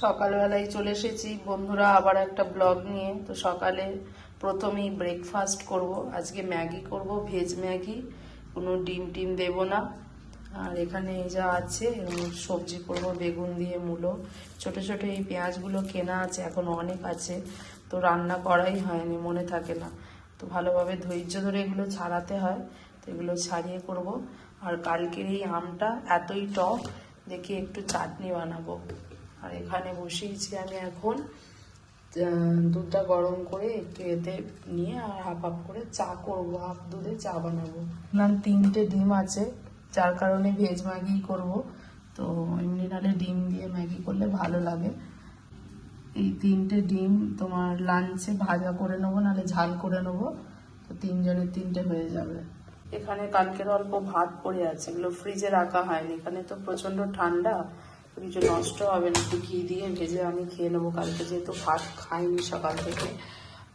সকালবেলায় চলে এসেছি। বন্ধুরা, আবার একটা ব্লগ নিয়ে। তো সকালে প্রথমেই ব্রেকফাস্ট করব। আজকে ম্যাগি করব ভেজ ম্যাগি। কোনো ডিম টিম দেব না। আর এখানে যা আছে সবজি করব, বেগুন দিয়ে মূলো। ছোট ছোট এই পেঁয়াজগুলো কেনা আছে, এখন অনেক আছে। তো রান্না করাই হয়নি, মনে থাকে না। তো ভালোভাবে ধৈর্য ধরে এগুলো ছাড়াতে হয়। তো এগুলো ছাড়িয়ে করব। আর কালকের এই আমটা এতই টক, দেখি একটু চাটনি বানাবো। আর এখানে বসিয়েছি আমি এখন দুধটা গরম করে একটু এতে নিয়ে আর হাফ হাফ করে চা করব হাফ দুধে চা বানাবো। না, তিনটে ডিম আছে, যার কারণে ভেজ ম্যাগি করব। তো এমনি নাহলে ডিম দিয়ে ম্যাগি করলে ভালো লাগে। এই তিনটে ডিম তোমার লাঞ্চে ভাজা করে নেব, নাহলে ঝাল করে নেব। তো তিনজনের তিনটে হয়ে যাবে। এখানে কালকের অল্প ভাত পড়ে আছে, এগুলো ফ্রিজে রাখা হয়নি। এখানে তো প্রচণ্ড ঠান্ডা। কিছু নষ্ট হবে না একটু ঘি দিয়ে ভেজে আমি খেয়ে নেব কালকে, যেহেতু ভাত খাইনি সকাল থেকে।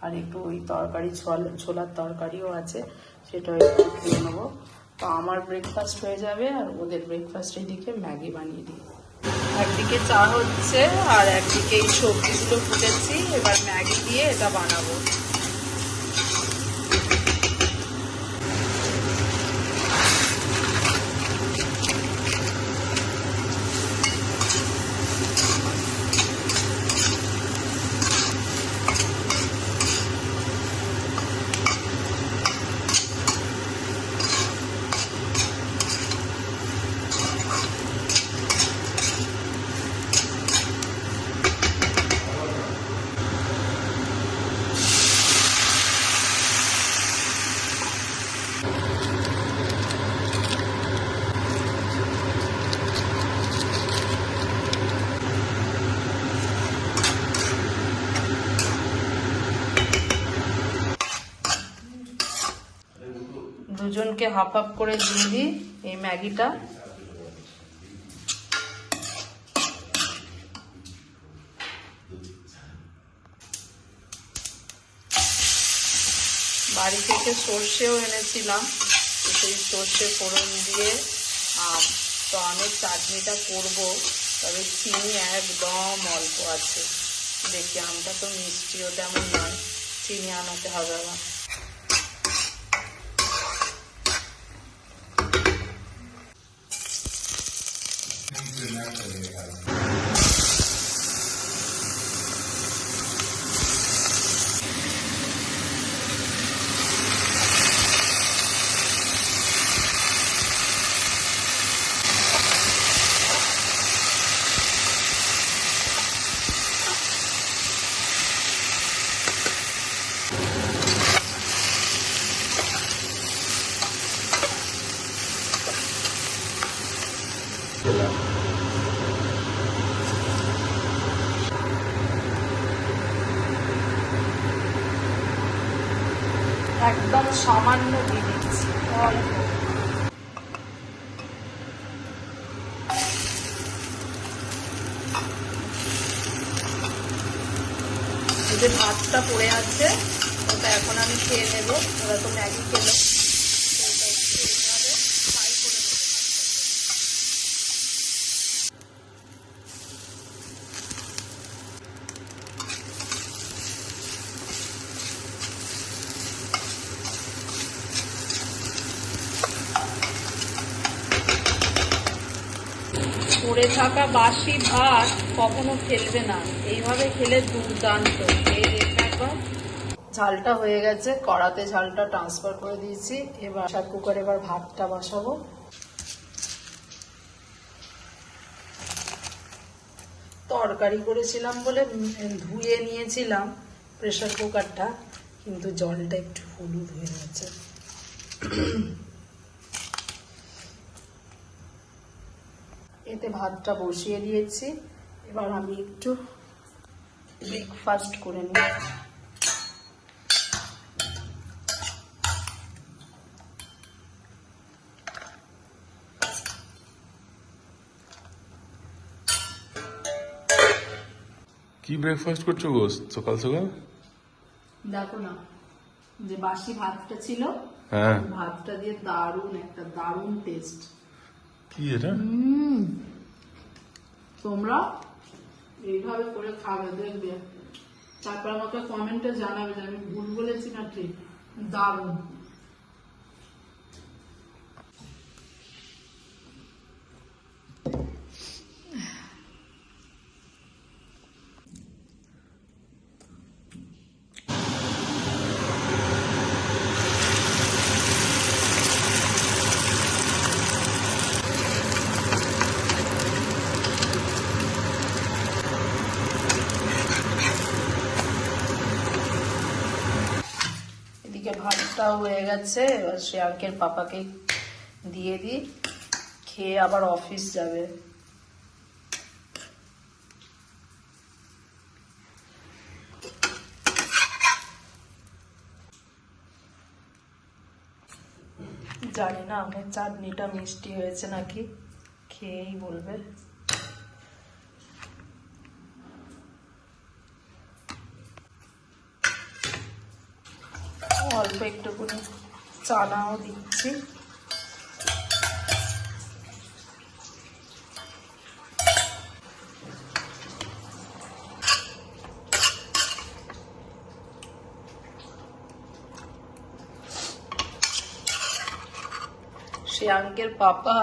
আর একটু ওই তরকারি ছোলা ছোলার তরকারিও আছে সেটাও একটু খেয়ে নেব। তো আমার ব্রেকফাস্ট হয়ে যাবে আর ওদের ব্রেকফাস্ট দিকে ম্যাগি বানিয়ে দিই। একদিকে চা হচ্ছে আর একদিকে এই সবজিগুলো ফুটেছি, এবার ম্যাগি দিয়ে এটা বানাবো। দুজনকে হাফ হাফ করে দিয়ে দিই এই ম্যাগিটা। বাড়ি থেকে সর্ষেও এনেছিলাম সেই সর্ষে ফোড়ন দিয়ে তো আমের চাটনিটা করব, তবে চিনি একদম অল্প আছে। দেখি, আমটা তো মিষ্টিও তেমন নয়, চিনি আনাতে হবে আমার একদম সামান্য দিয়ে দিচ্ছি। যে ভাতটা পড়ে আছে, ওটা এখন আমি খেয়ে নেব। ওরা তো ম্যাগি খেলো তো ওটা একটু এইভাবে ফ্রাই করে নেব ভাতটাকে। পড়ে থাকা বাসি ভাত কখনো ফেলবে না। এইভাবে খেলে দুর্দান্ত। একবার। ঝালটা হয়ে গেছে, কড়াতে ঝালটা ট্রান্সফার করে দিয়েছি। এবার প্রেসার কুকারে এবার ভাতটা বসাবো। তরকারি করেছিলাম বলে ধুয়ে নিয়েছিলাম প্রেশার কুকারটা কিন্তু জলটা একটু হলুদ হয়ে গেছে। এতে ভাতটা বসিয়ে দিয়েছি। এবার আমি একটু ব্রেকফাস্ট করে নিই। কি ব্রেকফাস্ট করছ গো সকাল সকাল? দেখো না যে বাসি ভাতটা ছিল হ্যাঁ। ভাতটা দিয়ে দারুণ একটা দারুণ টেস্ট কি এটা তোমরা এইভাবে করে খাবে, দেখবে। তারপর আমাকে কমেন্টে জানাবে যে আমি ভুল বলেছি না ঠিক? দারুণ। এদিকে ভাতটাও হয়ে গেছে, এবার শ্রেয়াঙ্কের পাপাকে দিয়ে দিই, খেয়ে আবার অফিস যাবে। জানি না, আমার চাটনিটা মিষ্টি হয়েছে নাকি, খেয়েই বলবে। অল্প একটুখানি চানাও দিচ্ছি। শ্রেয়াঙ্কের পাপা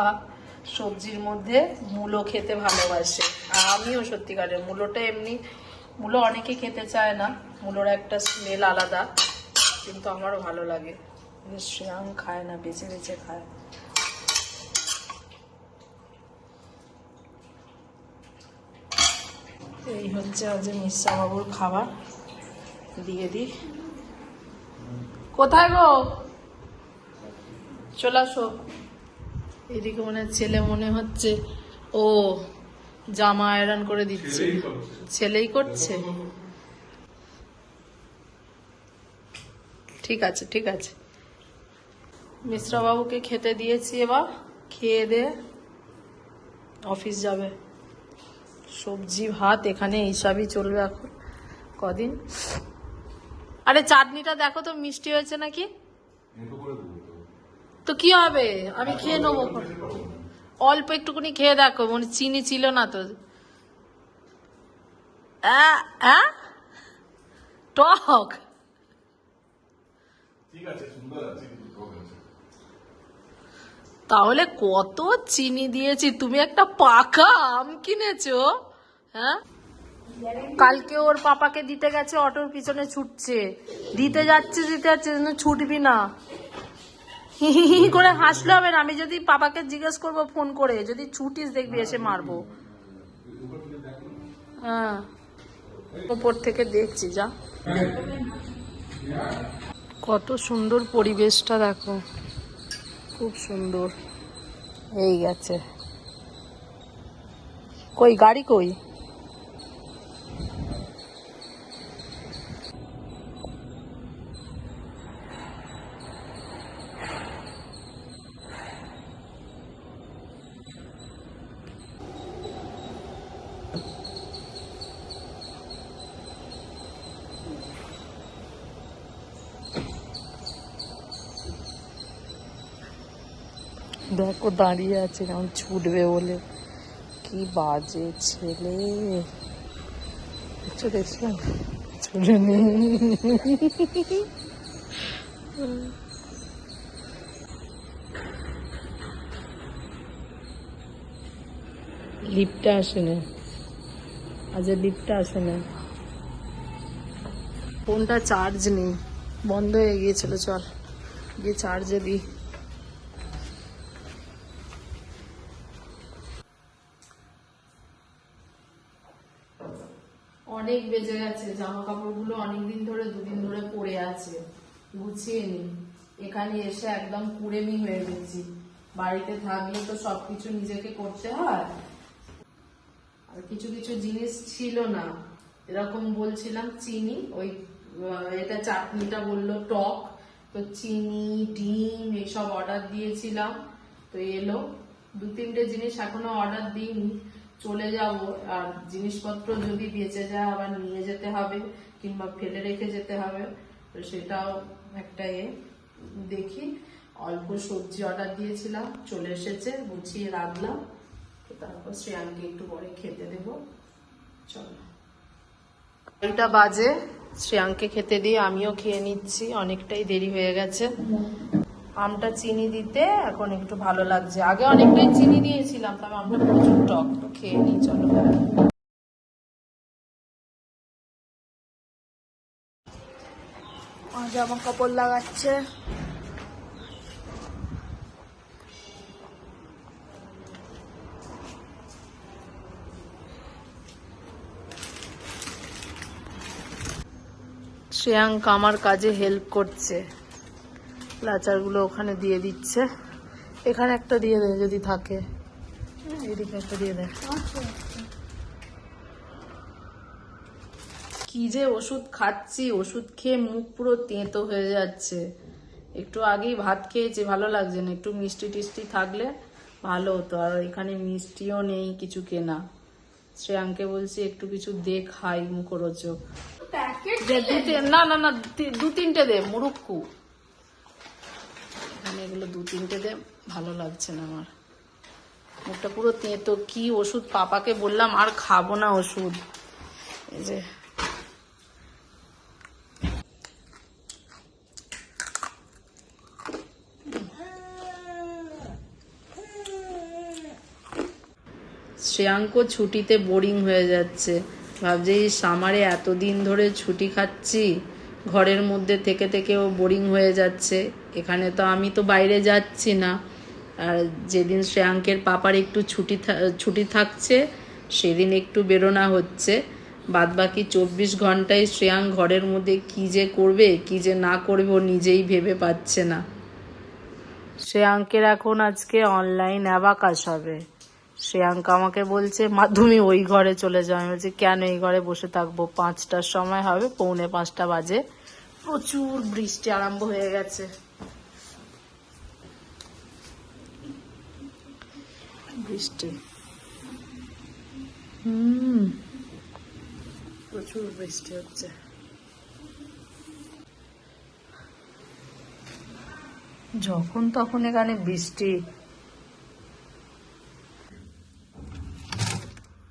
সবজির মধ্যে মূলো খেতে ভালোবাসে। আর আমিও সত্যিকারের মূলোটা এমনি, মূলো অনেকে খেতে চায় না, মূলোর একটা স্মেল আলাদা। কিন্তু আমারও ভালো লাগে। কিন্তু শ্রেয়াং খায় না বেছে বেছে খায়। এই হচ্ছে আজ মিশ্রা বাবুর খাবার। দিয়ে দিই। কোথায় গো? চলে আসো। এদিকে মনে ছেলে মনে হচ্ছে, ও জামা আয়রন করে দিচ্ছে। ছেলেই করছে? ঠিক আছে ঠিক আছে। মিশ্রা বাবুকে খেতে দিয়েছি এবার, খেয়ে দে অফিস যাবে। সবজি, ভাত এখানে এইসবই চলবে এখন, কদিন। আরে চাটনিটা দেখো তো মিষ্টি হয়েছে নাকি? তো কি হবে? আমি খেয়ে নেব অল্প একটুখানি খেয়ে দেখো মানে চিনি ছিল না তো? টক? ঠিক আছে, সুন্দর আছে, কিন্তু তাহলে কত চিনি দিয়েছি? তুমি একটা পাকা আম কিনেছো হ্যাঁ? কালকে ওর পাপাকে দিতে গেছে, অটোর পিছনে ছুটছে। দিতে যাচ্ছে দিতে যাচ্ছে ছুটবি না। হি করে হাসলে হবে না। আমি যদি পাপাকে জিজ্ঞেস করব, ফোন করে, যদি ছুটিস দেখবি, এসে মারবো। হ্যাঁ। ওপর থেকে দেখছি, যা। কত সুন্দর পরিবেশটা দেখো। খুব সুন্দর। এই গেছে। কই গাড়ি কই? দেখো দাঁড়িয়ে আছে, কেমন ছুটবে বলে। কি বাজে ছেলে। দেখছ দেখছ ছুটে নেই। লিফটে আসে না আজ লিফটে আসে না ফোনটা চার্জ নেই। বন্ধ হয়ে গিয়েছিল, চল। গিয়ে চার্জে দিই। অনেক বেজে গেছে জামা কাপড়গুলো অনেকদিন ধরে, দুদিন ধরে পড়ে আছে। গুছিয়ে নি। এখানে এসে একদম কুড়েমি হয়ে গেছি। বাড়িতে থাকলে তো সবকিছু নিজেকে করতে হয়। আর কিছু কিছু জিনিস ছিল না। এরকম বলছিলাম চিনি, ওই এটা চাটনিটা বলল টক। তো চিনি, ডিম এইসব অর্ডার দিয়েছিলাম। তো এলো। দু তিনটে জিনিস এখনও অর্ডার দিইনি। চলে যাব, আর জিনিসপত্র যদি বেঁচে যায় আবার নিয়ে যেতে হবে কিংবা ফেলে রেখে যেতে হবে, তো সেটাও একটা এ। দেখি, অল্প সবজি অর্ডার দিয়েছিলাম, চলে এসেছে, গুছিয়ে রাখলাম। তো তারপর শ্রেয়ানকে একটু পরে খেতে দেবো। চলো। এটা বাজে শ্রেয়াঙ্কে খেতে দিয়ে আমিও খেয়ে নিচ্ছি, অনেকটাই দেরি হয়ে গেছে। আমটা চিনি দিতে এখন একটু ভালো লাগছে। আগে অনেকটাই চিনি দিয়েছিলাম, তবে আমটা প্রচুর টক তো খেয়ে নিই, চলো। জামা কাপড় লাগাচ্ছে। শ্রেয়াঙ্ক আমার কাজে হেল্প করছে। লাচারগুলো ওখানে দিয়ে দিচ্ছে। এখানে একটা দিয়ে দেয় যদি থাকে। এদিকে একটা দিয়ে দে। কি যে ওষুধ খাচ্ছি ওষুধ খেয়ে মুখ পুরো তেঁতো হয়ে যাচ্ছে। একটু আগেই ভাত খেয়েছি ভালো লাগছে না। একটু মিষ্টি টিষ্টি থাকলে ভালো হতো। আর এখানে মিষ্টিও নেই কিছু কেনা। শ্রেয়াঙ্কে বলছি একটু কিছু দে খাই মুখরোচক। না না না দু তিনটে দে মুরুক্কু এখানে এগুলো দু তিনটে দে, ভালো লাগছে না আমার। মুখটা পুরো তেঁতো কি ওষুধ? পাপাকে বললাম, আর খাব না ওষুধ। এই যে। শ্রেয়াঙ্ক ছুটিতে বোরিং হয়ে যাচ্ছে। ভাবছে সামারে এতদিন ধরে ছুটি খাচ্ছি। ঘরের মধ্যে থেকে থেকে ও বোরিং হয়ে যাচ্ছে। এখানে তো আমি তো বাইরে যাচ্ছি না। আর যেদিন শ্রেয়াঙ্কের পাপার একটু ছুটি ছুটি থাকছে, সেদিন একটু বেরোনা হচ্ছে। বাদ বাকি চব্বিশ ঘন্টায় শ্রেয়াঙ্ক ঘরের মধ্যে কি যে করবে, কি যে না করবে ও নিজেই ভেবে পাচ্ছে না। শ্রেয়াঙ্কের এখন আজকে অনলাইন অ্যাবাকাশ হবে। শ্রেয়াঙ্ক আমাকে বলছে, মা, তুমি ওই ঘরে চলে যাও। আমি বলছি, কেন এই ঘরে বসে থাকব? পাঁচটার সময় হবে, পৌনে পাঁচটা বাজে। প্রচুর বৃষ্টি আরম্ভ হয়ে গেছে। বৃষ্টি। হুম। প্রচুর বৃষ্টি হচ্ছে। যখন তখন এখানে বৃষ্টি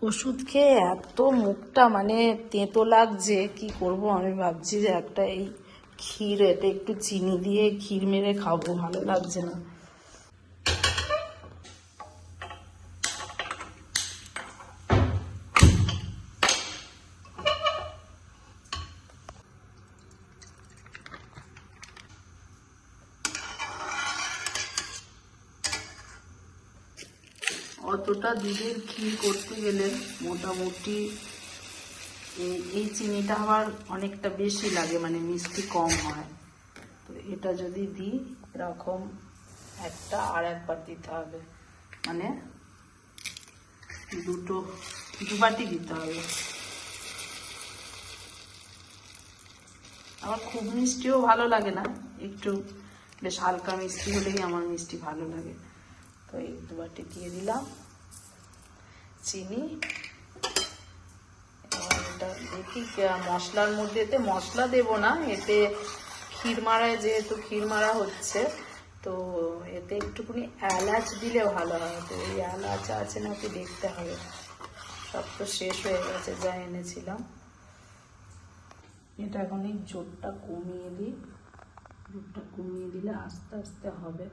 ওষুধ খেয়ে এত মুখটা মানে তেঁতো লাগছে, কি করব? আমি ভাবছি যে একটা এই ক্ষীর, এটা একটু চিনি দিয়ে ক্ষীর মেরে খাব, ভালো লাগছে না। অতটা দুধের ক্ষীর করতে গেলে মোটামুটি এই- চিনিটা আবার অনেকটা বেশি লাগে মানে মিষ্টি কম হয়। তো এটা যদি দিই, এরকম একটা আর একবার দিতে হবে। মানে দুটো, দু বাটি দিতে হবে। আমার খুব মিষ্টিও ভালো লাগে না। একটু বেশ হালকা মিষ্টি হলেই আমার মিষ্টি ভালো লাগে। তো এই দু বাটি দিয়ে দিলাম। চিনি দেখি মশলার মধ্যে এতে মশলা দেব না, এতে ক্ষীর মারায় যেহেতু ক্ষীর মারা হচ্ছে, তো এতে একটুখানি এলাচ দিলে ভালো হয়, তো এই এলাচ আছে নাকি দেখতে হবে। সব তো শেষ হয়ে গেছে, যা এনেছিলাম। এটা এখন এই জোরটা কমিয়ে দিই, জোরটা কমিয়ে দিলে আস্তে আস্তে হবে।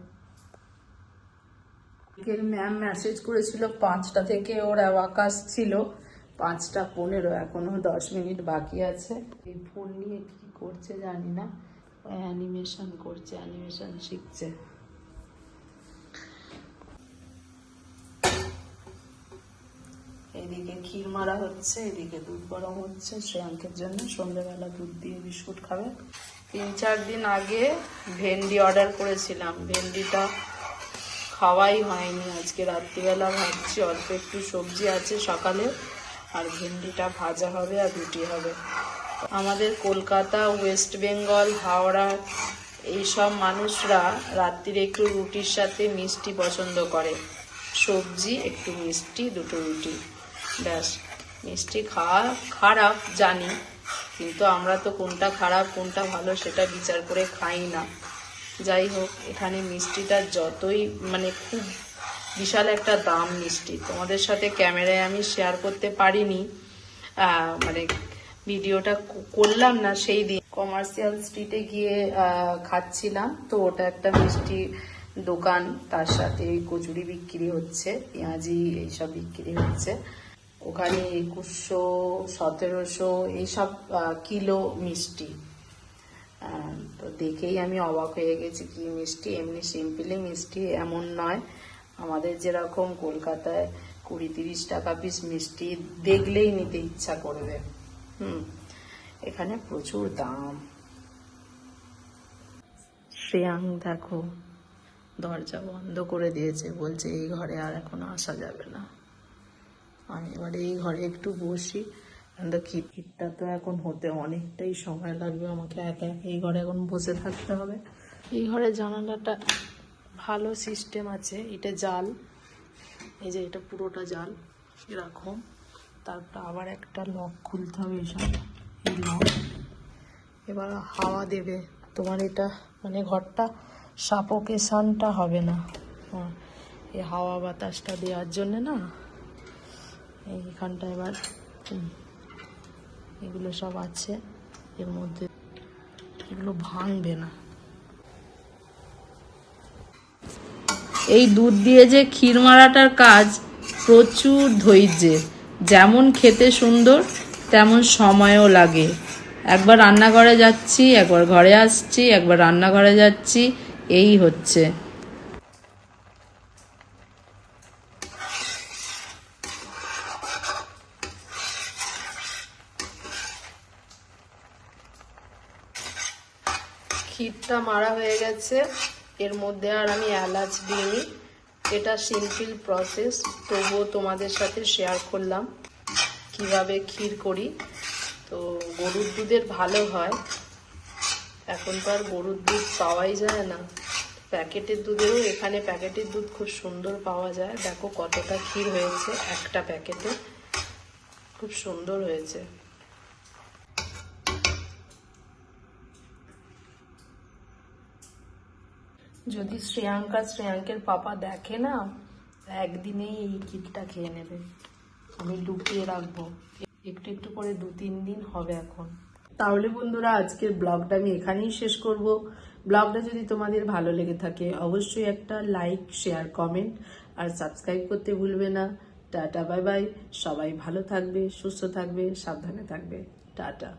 আজকের ম্যাম মেসেজ করেছিল পাঁচটা থেকে ওর অ্যাওয়াকাশ ছিল। পাঁচটা পনেরো, এখনও দশ মিনিট বাকি আছে। এই ফোন নিয়ে কি করছে জানি না। অ্যানিমেশন করছে অ্যানিমেশন শিখছে। এদিকে ক্ষীর মারা হচ্ছে, এদিকে দুধ গরম হচ্ছে। শ্রেয়াঙ্কের জন্য সন্ধ্যেবেলা দুধ দিয়ে বিস্কুট খাবে। তিন চার দিন আগে ভেন্ডি অর্ডার করেছিলাম। ভেন্ডিটা খাওয়াই হয়নি আজকে রাত্রিবেলা ভাবছি অল্প একটু সবজি আছে সকালে, আর ভেন্ডিটা ভাজা হবে আর রুটি হবে। আমাদের কলকাতা, ওয়েস্ট বেঙ্গল, হাওড়া, এইসব মানুষরা রাত্রিরে একটু রুটির সাথে মিষ্টি পছন্দ করে। সবজি, একটু মিষ্টি, দুটো রুটি। ব্যাস, মিষ্টি খাওয়া খারাপ জানি, কিন্তু আমরা তো কোনটা খারাপ, কোনটা ভালো সেটা বিচার করে খাই না। যাই হোক এখানে মিষ্টিটা যতই মানে খুব বিশাল একটা দাম মিষ্টি। তোমাদের সাথে ক্যামেরায় আমি শেয়ার করতে পারিনি। মানে ভিডিওটা করলাম না সেই দিন। কমার্শিয়াল স্ট্রিটে গিয়ে খাচ্ছিলাম। তো ওটা একটা মিষ্টি দোকান। তার সাথে কচুরি বিক্রি হচ্ছে, পেঁয়াজি এইসব বিক্রি হচ্ছে। ওখানে একুশশো, সতেরোশো এইসব কিলো মিষ্টি। তো দেখেই আমি অবাক হয়ে গেছি কি মিষ্টি, এমনি সিম্পলি মিষ্টি, এমন নয়। আমাদের যেরকম কলকাতায় কুড়ি তিরিশ টাকা পিস মিষ্টি দেখলেই নিতে ইচ্ছা করবে। হুম, এখানে প্রচুর দাম। শ্রেয়াং, দেখো, দরজা বন্ধ করে দিয়েছে। বলছে, এই ঘরে আর এখন আসা যাবে না। আমি এবারে এই ঘরে একটু বসি। কিন্তু খিটখিটটা তো এখন হতে অনেকটাই সময় লাগবে আমাকে একা একা এই ঘরে এখন বসে থাকতে হবে। এই ঘরে জানালাটা ভালো সিস্টেম আছে, এটা জাল। এই যে এটা পুরোটা জাল, এরকম। তারপর আবার একটা লক খুলতে হবে এসব, এই লক এবার হাওয়া দেবে। তোমার এটা মানে ঘরটা সাপোকেশনটা হবে না। এই হাওয়া বাতাসটা দেওয়ার জন্য না, এইখানটা এবার এগুলো সব আছে। এর মধ্যে এগুলো ভাঙবে না। এই দুধ দিয়ে যে ক্ষীর মারাটার কাজ প্রচুর ধৈর্যের। যেমন খেতে সুন্দর, তেমন সময়ও লাগে। একবার রান্নাঘরে যাচ্ছি, একবার ঘরে আসছি, একবার রান্নাঘরে যাচ্ছি, এই হচ্ছে। ক্ষীরটা মারা হয়ে গেছে। এর মধ্যে আর আমি এলাচ দিইনি। এটা সিম্পল প্রসেস তবুও তোমাদের সাথে শেয়ার করলাম কীভাবে ক্ষীর করি। তো গরুর দুধের ভালো হয়। এখন তো আর গরুর দুধ পাওয়াই যায় না। প্যাকেটের দুধেও এখানে প্যাকেটের দুধ খুব সুন্দর পাওয়া যায়। দেখো কতটা ক্ষীর হয়েছে একটা প্যাকেটে। খুব সুন্দর হয়েছে। যদি শ্রেয়াঙ্কা শ্রেয়াঙ্কের পাপা দেখে না, একদিনেই এই কিটটা খেয়ে নেবে। আমি লুকিয়ে রাখব। একটু একটু করে দু তিন দিন হবে এখন। তাহলে বন্ধুরা, আজকের ব্লগটা আমি এখানেই শেষ করব। ব্লগটা যদি তোমাদের ভালো লেগে থাকে, অবশ্যই একটা লাইক, শেয়ার, কমেন্ট আর সাবস্ক্রাইব করতে ভুলবে না। টাটা, বাই বাই। সবাই ভালো থাকবে, সুস্থ থাকবে, সাবধানে থাকবে। টাটা।